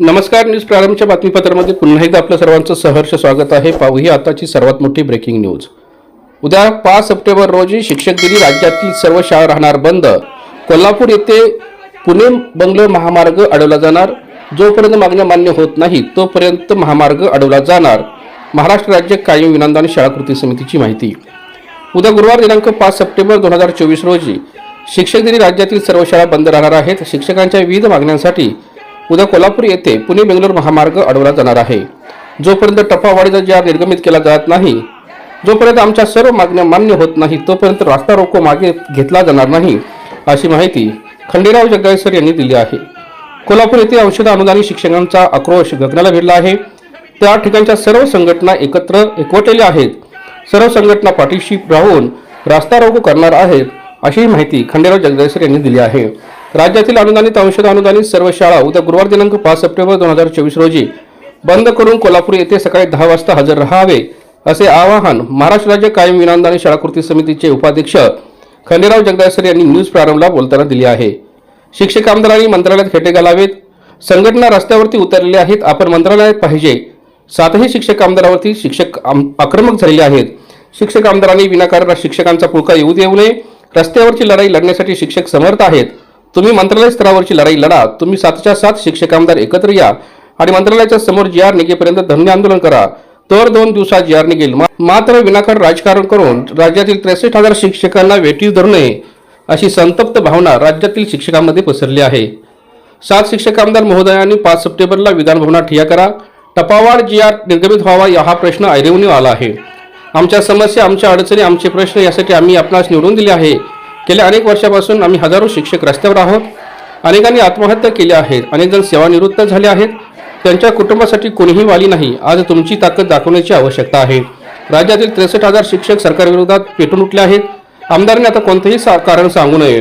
नमस्कार न्यूज प्रारंभच्या बातमीपत्रामध्ये पुन्हा एकदा आपलं सर्वांचं सहर्ष स्वागत आहे. पाहूया आताची सर्वात मोठी ब्रेकिंग न्यूज उद्या पाच सप्टेंबर रोजी शिक्षक दिनी राज्यातील सर्व शाळा राहणार बंद. कोल्हापूर येथे पुणे बंगलोर महामार्ग अडवला जाणार. जोपर्यंत मागण्या मान्य होत नाही तोपर्यंत महामार्ग अडवला जाणार. महाराष्ट्र राज्य कायम विनांदान शाळा कृती समितीची माहिती. उद्या गुरुवार दिनांक पाच सप्टेंबर दोन हजार चोवीस रोजी शिक्षक दिनी राज्यातील सर्व शाळा बंद राहणार आहेत. शिक्षकांच्या विविध मागण्यांसाठी उद्या कोल्हापूर येथे पुणे बेंगलोर महामार्ग अडवला जाणार आहे. जोपर्यंत टप्पावाढीचा जार निर्गमित केला जात नाही जोपर्यंत आमच्या सर्व मागण्या मान्य होत नाही तोपर्यंत रास्ता रोको मागे घेतला जाणार नाही अशी माहिती खंडेराव जगदेसर यांनी दिली आहे. कोल्हापूर येथे औषध अनुदानी शिक्षकांचा आक्रोश गगनाला भिडला आहे. त्या ठिकाणच्या सर्व संघटना एकत्र एकवटलेल्या आहेत. सर्व संघटना पाठीशी राहून रास्ता रोको करणार आहेत अशी माहिती खंडेराव जगदेसर यांनी दिली आहे. राज्यातील अनुदानित औषध अनुदानित सर्व शाळा उद्या गुरुवार दिनांक पाच सप्टेंबर दोन हजार चोवीस रोजी बंद करून कोल्हापूर येथे सकाळी दहा वाजता हजर राहावे असे आवाहन महाराष्ट्र राज्य कायम विनांदानी शाळा कृती समितीचे उपाध्यक्ष खंडेराव जगदासर यांनी न्यूज प्रारंभला बोलताना दिली आहे. शिक्षक आमदारांनी मंत्रालयात खेटे घालावेत संघटना रस्त्यावरती उतरलेल्या आहेत आपण मंत्रालयात पाहिजे. सातही शिक्षक आमदारावरती शिक्षक आम- आक्रमक झालेले आहेत. शिक्षक आमदारांनी विनाकारण शिक्षकांचा पुळका येऊ देऊ नये रस्त्यावरची लढाई लढण्यासाठी शिक्षक समर्थ आहेत. तुम्ही मंत्रालय स्तरावरची लढाई लढा. तुम्ही सातच्या सात शिक्षक आमदार एकत्र या. आणि मंत्रालयाच्या समोर जी आर निघेपर्यंत धरणे आंदोलन करा. तर दोन दिवसात जी आर निघेल मात्र विनाकारण राजकारण करून राज्यातील त्रेसष्ट हजार शिक्षकांना वेटीव धरू नये अशी संतप्त भावना राज्यातील शिक्षकांमध्ये पसरली आहे. सात शिक्षक आमदार महोदयांनी पाच सप्टेंबरला विधानभवनात ठिया करा. टपावाड जी आर निर्गमित व्हावा या हा प्रश्न ऐरवणी आला आहे. आमच्या समस्या आमच्या अडचणी आमचे प्रश्न यासाठी आम्ही आपणास निवडून दिले आहे. गेल्या अनेक वर्षापासून आम्ही हजारो शिक्षक रस्त्यावर आहोत. अनेकांनी आत्महत्या केल्या आहेत. अनेक जण सेवानिवृत्त झाले आहेत. त्यांच्या कुटुंबासाठी कोणीही वाली नाही. आज तुमची ताकद दाखवण्याची आवश्यकता आहे. राज्यातील त्रेसष्ट हजार शिक्षक सरकारविरोधात पेटून उठले आहेत. आमदारांनी आता कोणतंही सा- कारण सांगू नये.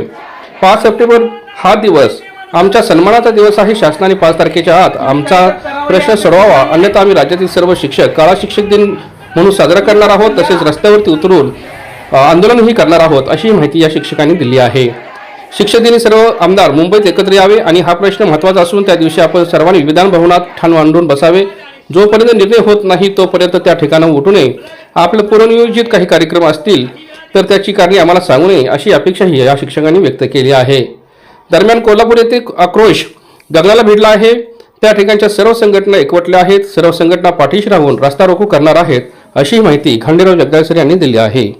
पाच सप्टेंबर हा दिवस आमच्या सन्मानाचा दिवस आहे. शासनाने पाच तारखेच्या आत आमचा प्रश्न सोडवावा. अन्यथा आम्ही राज्यातील सर्व शिक्षक काळा शिक्षक दिन म्हणून साजरा करणार आहोत. तसेच रस्त्यावरती उतरून आंदोलनही करणार आहोत अशी माहिती या शिक्षकांनी दिली आहे. शिक्षक दिनी सर्व आमदार मुंबईत एकत्र यावे आणि हा प्रश्न महत्त्वाचा असून त्या दिवशी आपण सर्वांनी विधान भवनात ठाण मांडून बसावे. जोपर्यंत निर्णय होत नाही तोपर्यंत त्या ठिकाणावर उठू नये. आपलं पूर्वनियोजित काही कार्यक्रम असतील तर त्याची कारणे आम्हाला सांगू नये अशी अपेक्षाही या शिक्षकांनी व्यक्त केली आहे. दरम्यान कोल्हापूर येथे आक्रोश गगनाला भिडला आहे. त्या ठिकाणच्या सर्व संघटना एकवटल्या आहेत. सर्व संघटना पाठीशी राहून रस्ता रोको करणार आहेत अशी माहिती खंडेराव जगदाळसर यांनी दिली आहे.